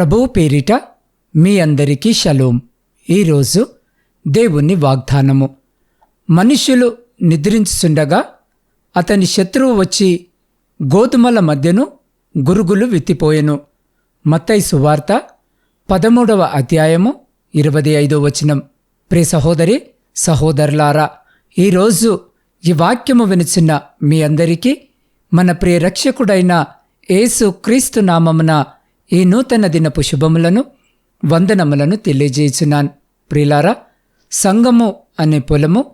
ప్రభువు పేరిట మీ అందరికీ షలోం. ఈరోజు దేవుని వాగ్దానము. మనుష్యులు నిద్రించుచుండగా అతని శత్రువు వచ్చి గోధుమల మధ్యను గురుగులు విత్తిపోయెను. మత్తయి సువార్త పదమూడవ అధ్యాయము ఇరవై ఐదో వచనం. ప్రే సహోదరి సహోదరులారా ఈరోజు ఈ వాక్యము వినిచిన మీ అందరికీ మన ప్రియ రక్షకుడైన యేసు క్రీస్తు నామమున ఈ నూతన దినపు శుభములను వందనములను తెలియజేయుచున్నాను. ప్రిలారా సంగము అనే పొలము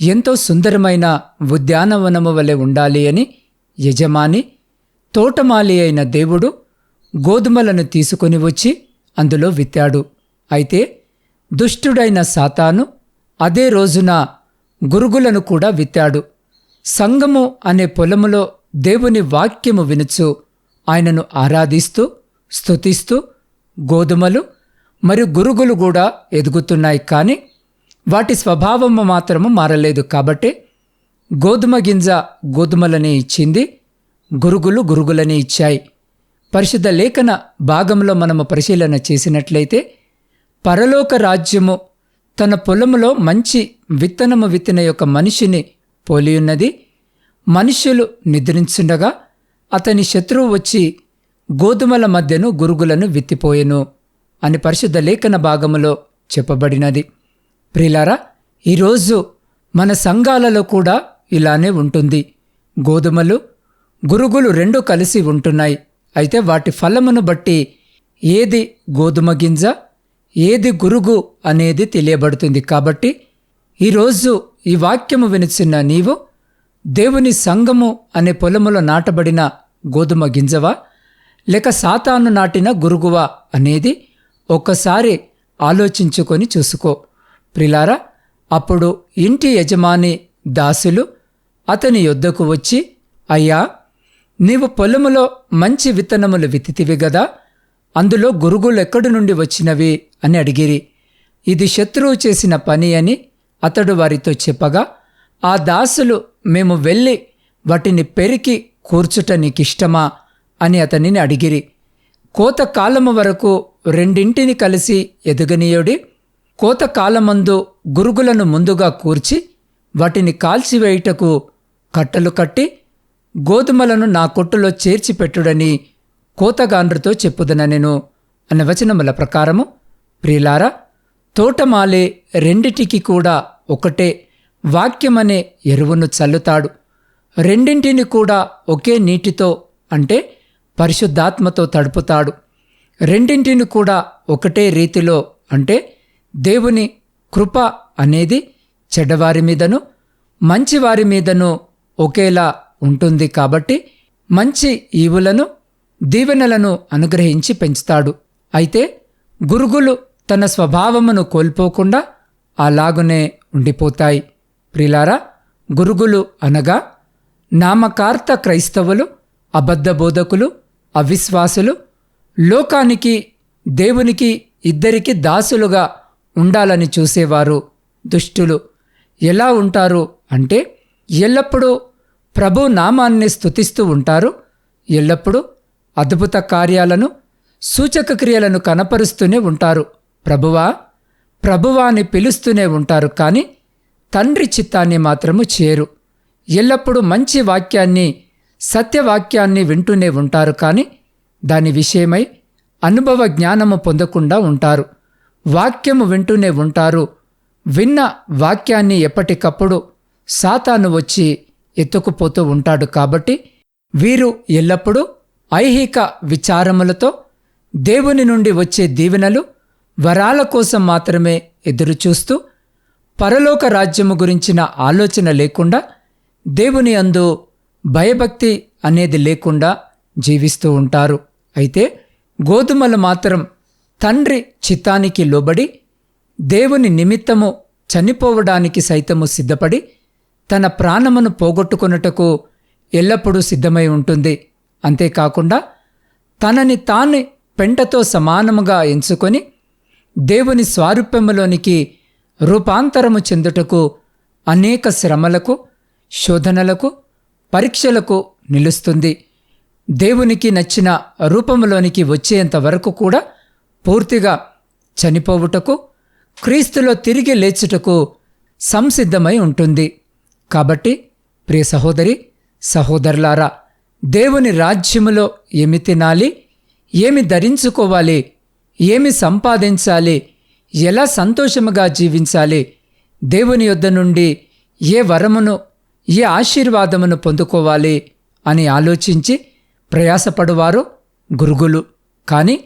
ఎంతో సుందరమైన ఉద్యానవనము వలె ఉండాలి అని యజమాని తోటమాలి అయిన దేవుడు గోధుమలను తీసుకొని వచ్చి అందులో విత్తాడు. అయితే దుష్టుడైన సాతాను అదే రోజున గురుగులను కూడా విత్తాడు. సంగము అనే పొలములో దేవుని వాక్యము వినుచు ఆయనను ఆరాధిస్తూ స్తుతిస్తూ గోధుమలు మరియు గురుగులు కూడా ఎదుగుతున్నాయి కానీ వాటి స్వభావము మాత్రము మారలేదు కాబట్టి గోధుమ గింజ గోధుమలని ఇచ్చింది గురుగులు గురుగులని ఇచ్చాయి. పరిశుద్ధ లేఖన భాగంలో మనము పరిశీలన చేసినట్లయితే పరలోక రాజ్యము తన పొలములో మంచి విత్తనము విత్తిన యొక్క మనిషిని పోలియున్నది. మనుష్యులు నిద్రించుండగా అతని శత్రువు వచ్చి గోధుమల మధ్యను గురుగులను విత్తిపోయెను అని పరిశుద్ధ లేఖన భాగములో చెప్పబడినది. ప్రిలారా ఈరోజు మన సంఘాలలో కూడా ఇలానే ఉంటుంది. గోధుమలు గురుగులు రెండు కలిసి ఉంటున్నాయి. అయితే వాటి ఫలమును బట్టి ఏది గోధుమ గింజ ఏది గురుగు అనేది తెలియబడుతుంది. కాబట్టి ఈరోజు ఈ వాక్యము వినిచిన నీవు దేవుని సంఘము అనే పొలములో నాటబడిన గోధుమ గింజవా? లేక సాతాను నాటిన గురుగువా అనేది ఒక్కసారి ఆలోచించుకొని చూసుకో. ప్రిలారా అప్పుడు ఇంటి యజమాని దాసులు అతని యొద్దకు వచ్చి అయ్యా నీవు పొలములో మంచి విత్తనములు విత్తితివి గదా అందులో గురుగులు ఎక్కడి నుండి వచ్చినవి అని అడిగిరి. ఇది శత్రువు చేసిన పని అని అతడు వారితో చెప్పగా ఆ దాసులు మేము వెళ్ళి వాటిని పెరికి కూర్చుట నీకిష్టమా? అని అతనిని అడిగిరి. కోతకాలము వరకు రెండింటిని కలిసి ఎదుగనీయుడి కోతకాలమందు గురుగులను ముందుగా కూర్చి వాటిని కాల్చివేయుటకు కట్టలు కట్టి గోధుమలను నా కొట్టులో చేర్చిపెట్టుడని కోతగాండ్రుతో చెప్పుదననెను అన్న వచనముల ప్రకారము ప్రియులారా తోటమాలే రెండిటికి కూడా ఒకటే వాక్యమనే ఎరువును చల్లుతాడు. రెండింటిని కూడా ఒకే నీటితో అంటే పరిశుద్ధాత్మతో తడుపుతాడు. రెండింటిని కూడా ఒకటే రీతిలో అంటే దేవుని కృప అనేది చెడ్డవారి మీదను మంచివారి మీదను ఒకేలా ఉంటుంది కాబట్టి మంచి ఈవులను దీవెనలను అనుగ్రహించి పెంచుతాడు. అయితే గురుగులు తన స్వభావమును కోల్పోకుండా అలాగునే ఉండిపోతాయి. ప్రిలారా గురుగులు అనగా నామకార్త క్రైస్తవులు అబద్ధ బోధకులు అవిశ్వాసులు లోకానికి దేవునికి ఇద్దరికి దాసులుగా ఉండాలని చూసేవారు దుష్టులు. ఎలా ఉంటారు అంటే ఎల్లప్పుడూ ప్రభు నామాన్ని స్తుతిస్తూ ఉంటారు ఎల్లప్పుడూ అద్భుత కార్యాలను సూచక క్రియలను కనపరుస్తూనే ఉంటారు. ప్రభువా ప్రభువా అని పిలుస్తూనే ఉంటారు కానీ తండ్రి చిత్తాన్ని మాత్రము చేరు ఎల్లప్పుడూ మంచి వాక్యాన్ని సత్యవాక్యాన్ని వింటూనే ఉంటారు కానీ దాని విషయమై అనుభవ జ్ఞానము పొందకుండా ఉంటారు. వాక్యము వింటూనే ఉంటారు. విన్న వాక్యాన్ని ఎప్పటికప్పుడు సాతాను వచ్చి ఎత్తుకుపోతూ ఉంటాడు కాబట్టి వీరు ఎల్లప్పుడూ ఐహిక విచారములతో దేవుని నుండి వచ్చే దీవెనలు వరాల కోసం మాత్రమే ఎదురుచూస్తూ పరలోక రాజ్యము గురించిన ఆలోచన లేకుండా దేవుని అందు భయభక్తి అనేది లేకుండా జీవిస్తూ ఉంటారు. అయితే గోధుమలు మాత్రం తండ్రి చిత్తానికి లోబడి దేవుని నిమిత్తము చనిపోవడానికి సైతము సిద్ధపడి తన ప్రాణమును పోగొట్టుకొనుటకు ఎల్లప్పుడూ సిద్ధమై ఉంటుంది. అంతేకాకుండా తనని తాను పెంటతో సమానముగా ఎంచుకొని దేవుని స్వారూప్యములోనికి రూపాంతరము చెందుటకు అనేక శ్రమలకు శోధనలకు పరీక్షలకు నిలుస్తుంది. దేవునికి నచ్చిన రూపంలోనికి వచ్చేంత వరకు కూడా పూర్తిగా చనిపోవుటకు క్రీస్తులో తిరిగి లేచుటకు సంసిద్ధమై ఉంటుంది. కాబట్టి ప్రియ సహోదరి సహోదరులారా దేవుని రాజ్యములో ఏమి తినాలి ఏమి ధరించుకోవాలి ఏమి సంపాదించాలి ఎలా సంతోషముగా జీవించాలి దేవుని యొద్ద నుండి ఏ వరమును ఏ ఆశీర్వాదమును పొందుకోవాలి అని ఆలోచించి ప్రయాసపడువారు గురుగులు. కానీ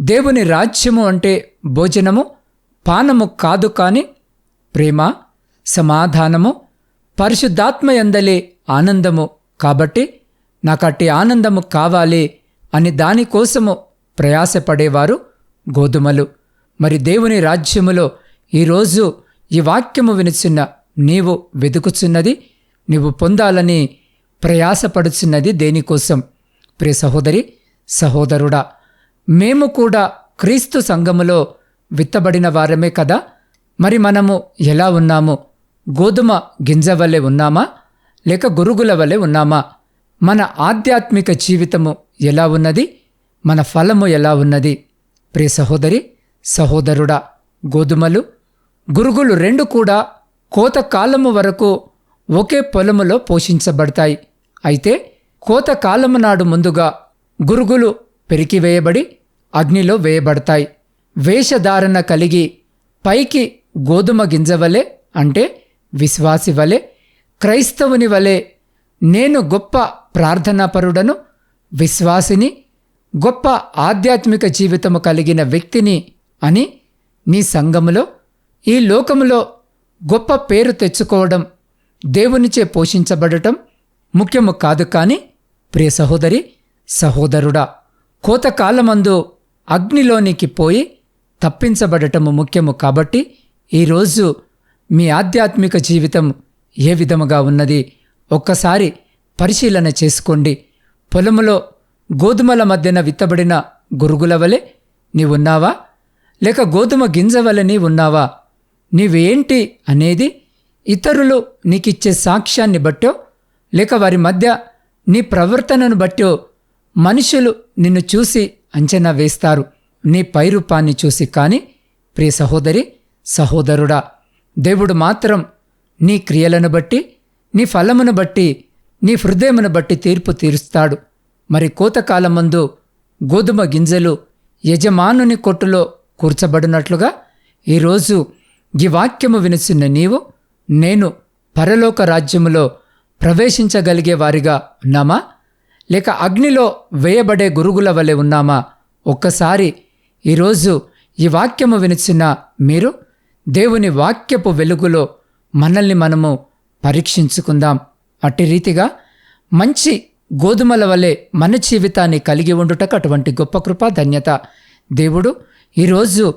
దేవుని రాజ్యము అంటే భోజనము పానము కాదు కానీ ప్రేమ సమాధానము పరిశుద్ధాత్మయందలే ఆనందము. కాబట్టి నాకు ఆనందము కావాలి అని దానికోసము ప్రయాసపడేవారు గోధుమలు. మరి దేవుని రాజ్యములో ఈరోజు ఈ వాక్యము వినిచున్న నీవు వెతుకుచున్నది నీవు పొందాలని ప్రయాసపడుచున్నది దేనికోసం? ప్రియ సహోదరి సహోదరుడా మేము కూడా క్రీస్తు సంఘములో విత్తబడిన వారమే కదా? మరి మనము ఎలా ఉన్నాము? గోధుమ గింజ వలె ఉన్నామా? లేక గురుగుల వలె ఉన్నామా? మన ఆధ్యాత్మిక జీవితము ఎలా ఉన్నది? మన ఫలము ఎలా ఉన్నది? ప్రియ సహోదరి సహోదరుడా గోధుమలు గురుగులు రెండు కూడా కోత కాలము వరకు ఒకే పొలములో పోషించబడతాయి. అయితే కోత కాలము నాడు ముందుగా గురుగులు పెరికివేయబడి అగ్నిలో వేయబడతాయి. వేషధారణ కలిగి పైకి గోధుమ గింజ వలె అంటే విశ్వాసి వలె క్రైస్తవుని వలె నేను గొప్ప ప్రార్థనాపరుడను విశ్వాసిని గొప్ప ఆధ్యాత్మిక జీవితము కలిగిన వ్యక్తిని అని నీ సంఘములో ఈ లోకములో గొప్ప పేరు తెచ్చుకోవడం దేవునిచే పోషించబడటం ముఖ్యము కాదు కానీ ప్రియ సహోదరి సహోదరుడా కోతకాలమందు అగ్నిలోనికి పోయి తప్పించబడటము ముఖ్యము కాబట్టి ఈరోజు మీ ఆధ్యాత్మిక జీవితం ఏ విధముగా ఉన్నది ఒక్కసారి పరిశీలన చేసుకోండి. పొలములో గోధుమల మధ్యన విత్తబడిన గురుగుల వలె నీవున్నావా? లేక గోధుమ గింజ వలె నీ ఉన్నావా నీవేంటి అనేది ఇతరులు నీకిచ్చే సాక్ష్యాన్ని బట్టో లేక వారి మధ్య నీ ప్రవర్తనను బట్టో మనుషులు నిన్ను చూసి అంచనా వేస్తారు. నీ పైరూపాన్ని చూసి కానీ ప్రియ సహోదరి సహోదరుడా దేవుడు మాత్రం నీ క్రియలను బట్టి నీ ఫలమును బట్టి నీ హృదయమును బట్టి తీర్పు తీరుస్తాడు. మరి కోతకాలమందు గోధుమ గింజలు యజమానుని కొట్టులో కూర్చబడినట్లుగా ఈరోజు ఈ వాక్యము వినిసిన నీవు నేను పరలోక రాజ్యములో ప్రవేశించగలిగే వారిగా ఉన్నామా? లేక అగ్నిలో వేయబడే గురుగుల వలె ఉన్నామా? ఒక్కసారి ఈరోజు ఈ వాక్యము వినిచిన మీరు? దేవుని వాక్యపు వెలుగులో మనల్ని మనము పరీక్షించుకుందాం. అట్టి రీతిగా మంచి గోధుమల వలె మన జీవితాన్ని కలిగి ఉండుటకు అటువంటి గొప్ప కృప ధన్యత దేవుడు ఈరోజు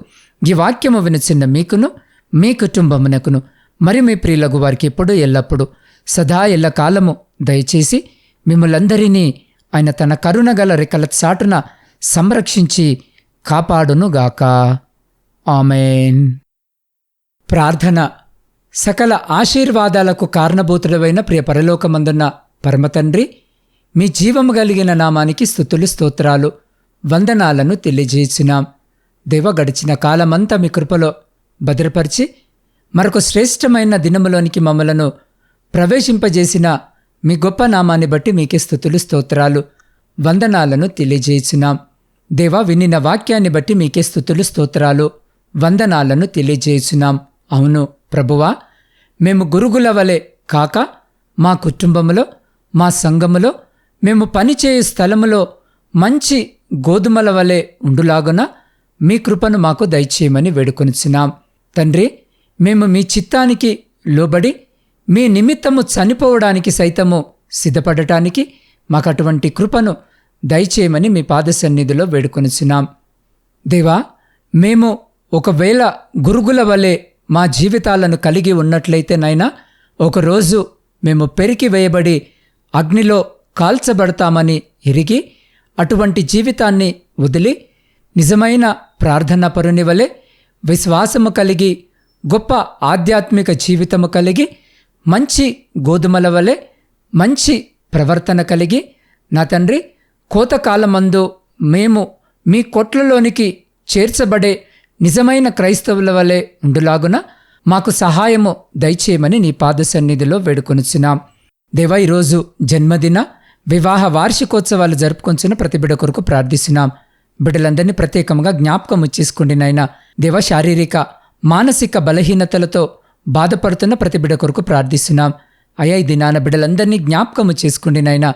ఈ వాక్యము వినిచిన మీకును మీ కుటుంబమునకును. మరి మీ ప్రియులకు వారికి ఎప్పుడు ఎల్లప్పుడు సదా ఎల్లకాలము దయచేసి మిమ్మలందరినీ ఆయన తన కరుణగల రెక్కల చాటున సంరక్షించి కాపాడునుగాక. ఆమెన్. ప్రార్థన. సకల ఆశీర్వాదాలకు కారణభూతుడమైన ప్రియ పరలోకమందున్న పరమతండ్రి మీ జీవము కలిగిన నామానికి స్థుతులు స్తోత్రాలు వందనాలను తెలియజేసినాం దేవ గడిచిన కాలమంతా మీ కృపలో భద్రపరిచి మరొక శ్రేష్టమైన దినములోనికి మమ్మలను ప్రవేశింపజేసిన మీ గొప్ప నామాన్ని బట్టి మీకే స్థుతులు స్తోత్రాలు వందనాలను తెలియజేయుచున్నాం. దేవా వినిన వాక్యాన్ని బట్టి మీకే స్థుతులు స్తోత్రాలు వందనాలను తెలియజేయుచున్నాం. అవును ప్రభువా మేము గురుగుల వలె కాక మా కుటుంబములో మా సంఘములో మేము పనిచేయు స్థలములో మంచి గోధుమల వలె ఉండులాగున మీ కృపను మాకు దయచేయమని వేడుకొనిచున్నాం. తండ్రి మేము మీ చిత్తానికి లోబడి మీ నిమిత్తము చనిపోవడానికి సైతము సిద్ధపడటానికి మాకు అటువంటి కృపను దయచేయమని మీ పాద సన్నిధిలో వేడుకొనిచున్నాం. దేవా మేము ఒకవేళ గురుగుల వలె మా జీవితాలను కలిగి ఉన్నట్లయితే నైనా ఒకరోజు మేము పెరికి వేయబడి అగ్నిలో కాల్చబడతామని ఎరిగి అటువంటి జీవితాన్ని వదిలి నిజమైన ప్రార్థన పరుని వలె విశ్వాసము కలిగి గొప్ప ఆధ్యాత్మిక జీవితము కలిగి మంచి గోధుమల వలె మంచి ప్రవర్తన కలిగి నా తండ్రి కోతకాలమందు మేము మీ కొట్లలోనికి చేర్చబడే నిజమైన క్రైస్తవుల వలె ఉండులాగున మాకు సహాయము దయచేయమని నీ పాద సన్నిధిలో వేడుకొనుచున్నాం. దేవా ఈరోజు జన్మదిన వివాహ వార్షికోత్సవాలు జరుపుకొంచున్న ప్రతి బిడ కొరకు ప్రార్థిస్తున్నాం. బిడ్డలందరినీ ప్రత్యేకంగా జ్ఞాపకం చేసుకుండినైనా దేవ శారీరక మానసిక బలహీనతలతో బాధపడుతున్న ప్రతి బిడ కొరకు ప్రార్థిస్తున్నాం. అయ్యా ఈ దినాన బిడ్డలందరినీ జ్ఞాపకము చేసుకుండి నాయన.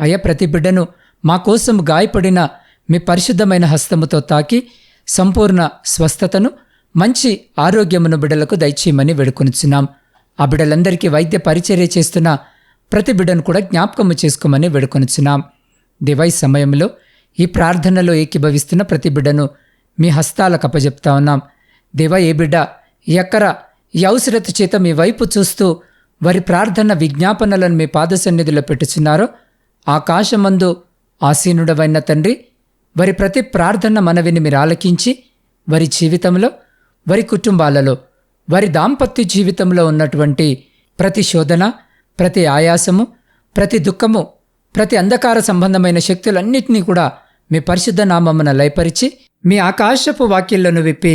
అయ్యా ప్రతి బిడ్డను మా కోసం గాయపడిన మీ పరిశుద్ధమైన హస్తముతో తాకి సంపూర్ణ స్వస్థతను మంచి ఆరోగ్యమును బిడ్డలకు దయచేయమని వేడుకొనిచున్నాం. ఆ బిడ్డలందరికీ వైద్య పరిచర్య చేస్తున్న ప్రతి బిడ్డను కూడా జ్ఞాపకము చేసుకోమని వేడుకొనిచున్నాం. దివై సమయంలో ఈ ప్రార్థనలో ఏకీభవిస్తున్న ప్రతి బిడ్డను మీ హస్తాలకు అప్పజెప్తా ఉన్నాం. దేవా ఏ బిడ్డ ఎక్కర ఈ చేత మీ వైపు చూస్తూ వారి ప్రార్థన విజ్ఞాపనలను మీ పాద సన్నిధిలో పెట్టుచున్నారో ఆకాశమందు ఆసీనుడవైన తండ్రి వారి ప్రతి ప్రార్థన మనవిని మీరు ఆలకించి వారి జీవితంలో వారి కుటుంబాలలో వారి దాంపత్య జీవితంలో ఉన్నటువంటి ప్రతి శోధన ప్రతి ఆయాసము ప్రతి దుఃఖము ప్రతి అంధకార సంబంధమైన శక్తులన్నింటినీ కూడా మీ పరిశుద్ధ నామమున లయపరిచి మీ ఆకాశపు వాక్యలను విప్పి